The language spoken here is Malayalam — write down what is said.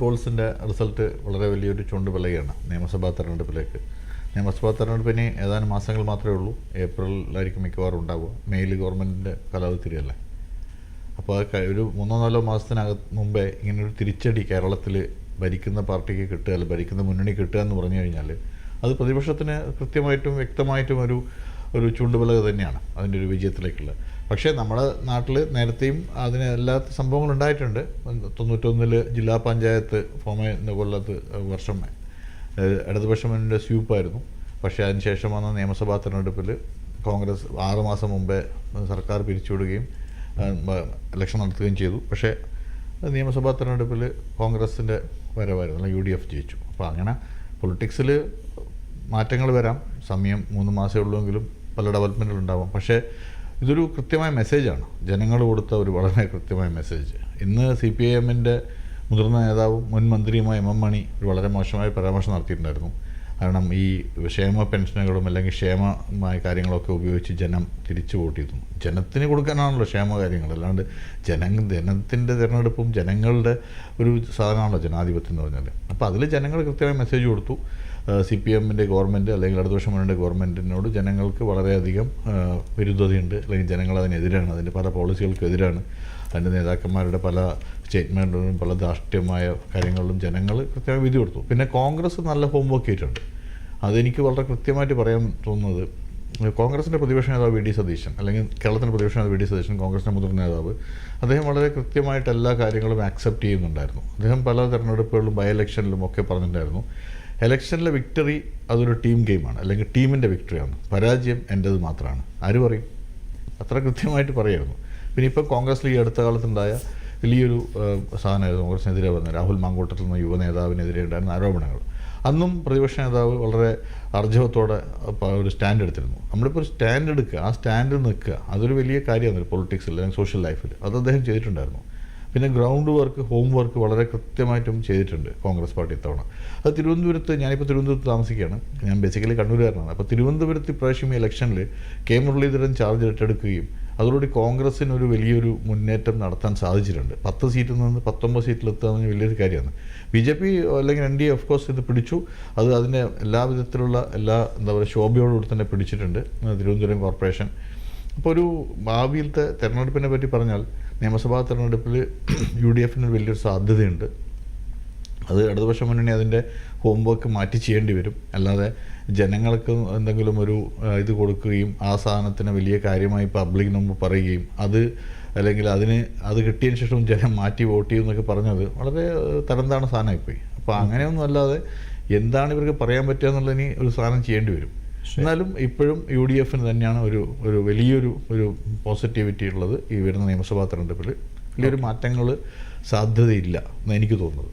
പോൾസിന്റെ റിസൾട്ട് വളരെ വലിയൊരു ചൂണ്ടുപിളയാണ് നിയമസഭാ തെരഞ്ഞെടുപ്പിലേക്ക്. നിയമസഭാ തെരഞ്ഞെടുപ്പിന് ഏതാനും മാസങ്ങൾ മാത്രമേ ഉള്ളൂ. ഏപ്രിലായിരിക്കും മിക്കവാറും ഉണ്ടാവുക. മെയിൽ ഗവൺമെന്റിന്റെ കാലാവധി തിരിയല്ലേ അപ്പോൾ ഒരു മൂന്നോ നാലോ മാസത്തിനകത്ത് മുമ്പേ ഇങ്ങനൊരു തിരിച്ചടി കേരളത്തിൽ ഭരിക്കുന്ന പാർട്ടിക്ക് കിട്ടുക അല്ലെങ്കിൽ ഭരിക്കുന്ന മുന്നണി കിട്ടുക എന്ന് പറഞ്ഞു കഴിഞ്ഞാൽ അത് പ്രതിപക്ഷത്തിന് കൃത്യമായിട്ടും വ്യക്തമായിട്ടും ഒരു ഒരു ചൂണ്ടുപലക തന്നെയാണ് അതിന്റെ ഒരു വിജയത്തിലേക്കുള്ള. പക്ഷേ നമ്മുടെ നാട്ടിൽ നേരത്തെയും അതിന് എല്ലാ സംഭവങ്ങളും ഉണ്ടായിട്ടുണ്ട്. തൊണ്ണൂറ്റൊന്നിൽ ജില്ലാ പഞ്ചായത്ത് ഫോം ചെയ്യുന്ന കൊല്ലത്ത് വർഷം ഏഹ് ഇടതുപക്ഷ മുന്നണിയുടെ സ്വീപ്പായിരുന്നു പക്ഷേ അതിനുശേഷം വന്ന നിയമസഭാ തെരഞ്ഞെടുപ്പിൽ കോൺഗ്രസ് ആറ് മാസം മുമ്പേ സർക്കാർ പിരിച്ചുവിടുകയും ഇലക്ഷൻ നടത്തുകയും ചെയ്തു. പക്ഷേ നിയമസഭാ തെരഞ്ഞെടുപ്പിൽ കോൺഗ്രസിന്റെ വരവായിരുന്നു അല്ലെങ്കിൽ യു ഡി എഫ് ജയിച്ചു. അപ്പോൾ അങ്ങനെ പൊളിറ്റിക്സിൽ മാറ്റങ്ങൾ വരാം. സമയം മൂന്ന് മാസമേ ഉള്ളൂവെങ്കിലും പല ഡെവലപ്മെന്റുകൾ ഉണ്ടാവാം പക്ഷേ ഇതൊരു കൃത്യമായ മെസ്സേജാണ് ജനങ്ങൾ കൊടുത്ത ഒരു വളരെ കൃത്യമായ മെസ്സേജ് ഇന്ന് സി പി ഐ എമ്മിന്റെ മുതിർന്ന നേതാവും മുൻ മന്ത്രിയുമായ എം എം മണി ഒരു വളരെ മോശമായ പരാമർശം നടത്തിയിട്ടുണ്ടായിരുന്നു. കാരണം ഈ ക്ഷേമ പെൻഷനുകളും അല്ലെങ്കിൽ ക്ഷേമമായ കാര്യങ്ങളൊക്കെ ഉപയോഗിച്ച് ജനം തിരിച്ചു വോട്ട് ചെയ്തു ജനത്തിന് കൊടുക്കാനാണല്ലോ ക്ഷേമ കാര്യങ്ങൾ. അല്ലാണ്ട് ജന ജനത്തിന്റെ തിരഞ്ഞെടുപ്പും ജനങ്ങളുടെ ഒരു സാധനമാണല്ലോ ജനാധിപത്യം എന്ന് പറഞ്ഞാൽ അപ്പോൾ അതിൽ ജനങ്ങൾ കൃത്യമായ മെസ്സേജ് കൊടുത്തു. സി പി എമ്മിന്റെ ഗവൺമെന്റ് അല്ലെങ്കിൽ ഇടതുപക്ഷ മുന്നണിയുടെ ഗവൺമെന്റിനോട് ജനങ്ങൾക്ക് വളരെയധികം വിരുദ്ധതയുണ്ട്. അല്ലെങ്കിൽ ജനങ്ങൾ അതിനെതിരാണ്. അതിന്റെ പല പോളിസികൾക്കെതിരാണ് അതിന്റെ നേതാക്കന്മാരുടെ പല സ്റ്റേറ്റ്മെന്റുകളും പല ധാർഷ്ട്യമായ കാര്യങ്ങളിലും ജനങ്ങൾ കൃത്യമായി വിധി കൊടുത്തു. പിന്നെ കോൺഗ്രസ് നല്ല ഹോംവർക്ക് ചെയ്തിട്ടുണ്ട് അതെനിക്ക് വളരെ കൃത്യമായിട്ട് പറയാൻ തോന്നുന്നത് കോൺഗ്രസിന്റെ പ്രതിപക്ഷ നേതാവ് വി ഡി സതീശൻ അല്ലെങ്കിൽ കേരളത്തിന്റെ പ്രതിപക്ഷ നേതാവ് വി ഡി സതീശൻ കോൺഗ്രസിന്റെ മുതിർന്ന നേതാവ് അദ്ദേഹം വളരെ കൃത്യമായിട്ട് എല്ലാ കാര്യങ്ങളും ആക്സെപ്റ്റ് ചെയ്യുന്നുണ്ടായിരുന്നു. അദ്ദേഹം പല തെരഞ്ഞെടുപ്പുകളിലും ബൈ ഇലക്ഷനിലും ഒക്കെ പറഞ്ഞിട്ടുണ്ടായിരുന്നു. ഇലക്ഷനിലെ വിക്ടറി അതൊരു ടീം ഗെയിമാണ് അല്ലെങ്കിൽ ടീമിന്റെ വിക്ടറിയാണ് പരാജയം എന്റേത് മാത്രമാണ്. ആര് പറയും? അത്ര കൃത്യമായിട്ട് പറയായിരുന്നു. പിന്നെ ഇപ്പം കോൺഗ്രസിൽ ഈ അടുത്ത കാലത്തുണ്ടായ വലിയൊരു സാധനമായിരുന്നു. കോൺഗ്രസിനെതിരെ വന്ന രാഹുൽ മാങ്കോട്ടത്തിൽ നിന്ന് യുവ നേതാവിനെതിരെ ഉണ്ടായിരുന്ന ആരോപണങ്ങൾ. അന്നും പ്രതിപക്ഷ നേതാവ് വളരെ അർജവത്തോടെ ഒരു സ്റ്റാൻഡ് എടുത്തിരുന്നു. നമ്മളിപ്പോൾ ഒരു സ്റ്റാൻഡ് എടുക്കുക ആ സ്റ്റാൻഡിൽ നിൽക്കുക അതൊരു വലിയ കാര്യമാണ് പൊളിറ്റിക്സിൽ അല്ലെങ്കിൽ സോഷ്യൽ ലൈഫിൽ അത് അദ്ദേഹം ചെയ്തിട്ടുണ്ടായിരുന്നു. പിന്നെ ഗ്രൗണ്ട് വർക്ക് ഹോം വർക്ക് വളരെ കൃത്യമായിട്ടും ചെയ്തിട്ടുണ്ട് കോൺഗ്രസ് പാർട്ടി ഇത്തവണ. അത് തിരുവനന്തപുരത്ത് ഞാനിപ്പോൾ തിരുവനന്തപുരത്ത് താമസിക്കുകയാണ്. ഞാൻ ബേസിക്കലി കണ്ണൂരുകാരനാണ്. അപ്പോൾ തിരുവനന്തപുരത്ത് ഇപ്രാവശ്യം ഈ ഇലക്ഷനിൽ കെ മുരളീധരൻ ചാർജ് ഏറ്റെടുക്കുകയും അതോടുകൂടി കോൺഗ്രസ്സിന് ഒരു വലിയൊരു മുന്നേറ്റം നടത്താൻ സാധിച്ചിട്ടുണ്ട്. പത്ത് സീറ്റിൽ നിന്ന് പത്തൊമ്പത് സീറ്റിലെത്തുക വലിയൊരു കാര്യമാണ്. ബി ജെ പി അല്ലെങ്കിൽ N D A of course ഇത് പിടിച്ചു. അത് അതിന്റെ എല്ലാ വിധത്തിലുള്ള എല്ലാ എന്താ പറയുക ശോഭയോടുകൂടി തന്നെ പിടിച്ചിട്ടുണ്ട്. തിരുവനന്തപുരം കോർപ്പറേഷൻ അപ്പോൾ ഒരു ഭാവിയിലത്തെ തെരഞ്ഞെടുപ്പിനെ പറ്റി പറഞ്ഞാൽ നിയമസഭാ തെരഞ്ഞെടുപ്പിൽ യു ഡി എഫിന് വലിയൊരു സാധ്യതയുണ്ട്. അത് ഇടതുപക്ഷ മുന്നണി അതിന്റെ ഹോംവർക്ക് മാറ്റി ചെയ്യേണ്ടി വരും. അല്ലാതെ ജനങ്ങൾക്ക് എന്തെങ്കിലും ഒരു ഇത് കൊടുക്കുകയും ആ സാധനത്തിന് വലിയ കാര്യമായി പബ്ലിക്കിന് മുമ്പ് പറയുകയും അത് അല്ലെങ്കിൽ അതിന് അത് കിട്ടിയതിന് ശേഷം ജനം മാറ്റി വോട്ട് ചെയ്യും എന്നൊക്കെ പറഞ്ഞത് വളരെ തരംതാണ സാധനമായിപ്പോയി. അപ്പോൾ അങ്ങനെയൊന്നും അല്ലാതെ എന്താണ് ഇവർക്ക് പറയാൻ പറ്റുക എന്നുള്ളതിന് ഒരു സാധനം ചെയ്യേണ്ടി വരും. എന്നാലും ഇപ്പോഴും യു ഡി എഫിന് തന്നെയാണ് ഒരു ഒരു വലിയൊരു ഒരു പോസിറ്റിവിറ്റി ഉള്ളത് ഈ വരുന്ന നിയമസഭാ തെരഞ്ഞെടുപ്പിൽ വലിയൊരു മാറ്റങ്ങൾ സാധ്യതയില്ല എന്ന് എനിക്ക് തോന്നുന്നത്.